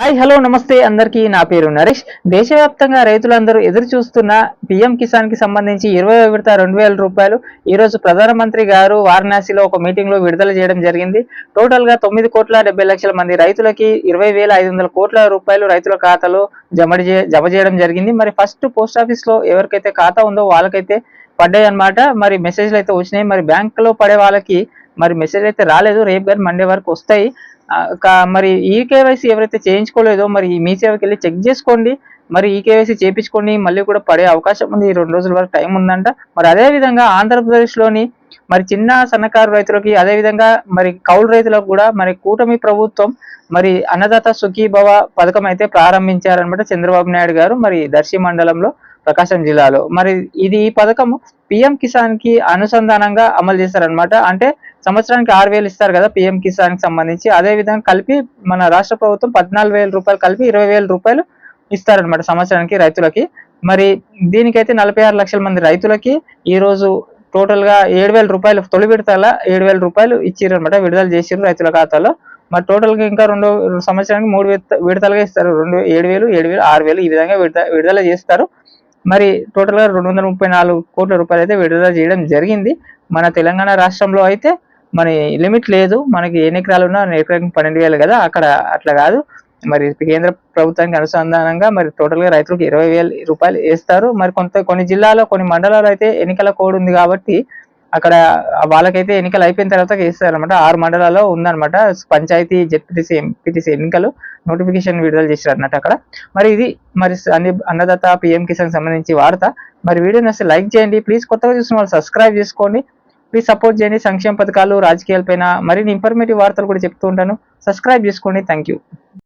Hi hello నమస్తే. అందరికీ నా పేరు నరేష్. దేశవ్యాప్తంగా రైతులందరూ ఎదురు చూస్తున్న పిఎం కిసాన్కి సంబంధించి ఇరవై విడత రెండు వేల రూపాయలు. ఈ రోజు ప్రధానమంత్రి గారు వారణాసిలో ఒక మీటింగ్లో విడుదల చేయడం జరిగింది. టోటల్గా తొమ్మిది కోట్ల డెబ్బై లక్షల మంది రైతులకి ఇరవై వేల ఐదు వందల కోట్ల రూపాయలు రైతుల ఖాతాలో జమ జమ చేయడం జరిగింది. మరి ఫస్ట్ పోస్ట్ ఆఫీస్లో ఎవరికైతే ఖాతా ఉందో వాళ్ళకైతే పడ్డాయి అనమాట మరి మెసేజ్లు అయితే వచ్చినాయి. మరి బ్యాంక్లో పడే వాళ్ళకి మరి మెసేజ్ అయితే రాలేదు. రేపు కానీ మండే వరకు వస్తాయి. మరి ఈ కేవైసీ ఎవరైతే చేయించుకోలేదో మరి మీ సేవకి వెళ్ళి చెక్ చేసుకోండి. మరి ఈ కేవైసీ చేపించుకొని మళ్ళీ కూడా పడే అవకాశం ఉంది. ఈ రెండు రోజుల వరకు టైం ఉందంట. మరి అదే విధంగా ఆంధ్రప్రదేశ్లోని మరి చిన్న సన్నకారు రైతులకి అదే విధంగా మరి కౌలు రైతులకు కూడా మరి కూటమి ప్రభుత్వం మరి అన్నదాత సుఖీభవ పథకం అయితే ప్రారంభించారనమాట చంద్రబాబు నాయుడు గారు మరి దర్శి మండలంలో ప్రకాశం జిల్లాలో. మరి ఇది ఈ పథకం పిఎం కిసాన్కి అనుసంధానంగా అమలు చేస్తారనమాట అంటే సంవత్సరానికి ఆరు వేలు ఇస్తారు కదా పిఎం కిసాన్కి సంబంధించి. అదే విధంగా కలిపి మన రాష్ట్ర ప్రభుత్వం పద్నాలుగు వేల రూపాయలు కలిపి ఇరవై వేల రూపాయలు ఇస్తారనమాట సంవత్సరానికి రైతులకి. మరి దీనికైతే నలభై ఆరు లక్షల మంది రైతులకి ఈ రోజు టోటల్గా ఏడు వేల రూపాయలు తొలి విడతల ఏడు వేల రూపాయలు ఇచ్చిర్రు అనమాట విడుదల చేసిర్రు రైతుల ఖాతాలో. మరి టోటల్గా ఇంకా రెండు సంవత్సరానికి మూడు విడతలుగా ఇస్తారు రెండు ఏడు వేలు ఏడు వేలు ఆరు వేలు ఈ విధంగా విడుదల చేస్తారు. మరి టోటల్గా రెండు వందల ముప్పై నాలుగు కోట్ల రూపాయలు అయితే విడుదల చేయడం జరిగింది. మన తెలంగాణ రాష్ట్రంలో అయితే మరి లిమిట్ లేదు మనకి ఎన్ని ఎకరాలు ఉన్నా ఎకరానికి పన్నెండు వేలు కదా అక్కడ అట్లా కాదు. మరి కేంద్ర ప్రభుత్వానికి అనుసంధానంగా మరి టోటల్గా రైతులకు ఇరవై వేల రూపాయలు వేస్తారు. మరి కొంత కొన్ని జిల్లాలో కొన్ని మండలాలు అయితే ఎన్నికల కోడ్ ఉంది కాబట్టి అక్కడ వాళ్ళకైతే ఎన్నికలు అయిపోయిన తర్వాత వేస్తారు అనమాట ఆరు మండలాల్లో ఉందన్నమాట. పంచాయతీ జెడ్పీటీసీ ఎంపీటీసీ ఎన్నికలు నోటిఫికేషన్ విడుదల చేశారు అన్నట్టు అక్కడ. మరి ఇది మరి అన్ని అన్నదాత పిఎం కిసాన్ సంబంధించి వార్త. మరి వీడియో నచ్చితే లైక్ చేయండి. ప్లీజ్ కొత్తగా చూసిన వాళ్ళు సబ్స్క్రైబ్ చేసుకోండి. ప్లీజ్ సపోర్ట్ చేయండి. సంక్షేమ పథకాలు రాజకీయాలపైన మరిన్ని ఇన్ఫర్మేటివ్ వార్తలు కూడా చెప్తూ ఉంటాను. సబ్స్క్రైబ్ చేసుకోండి. Thank you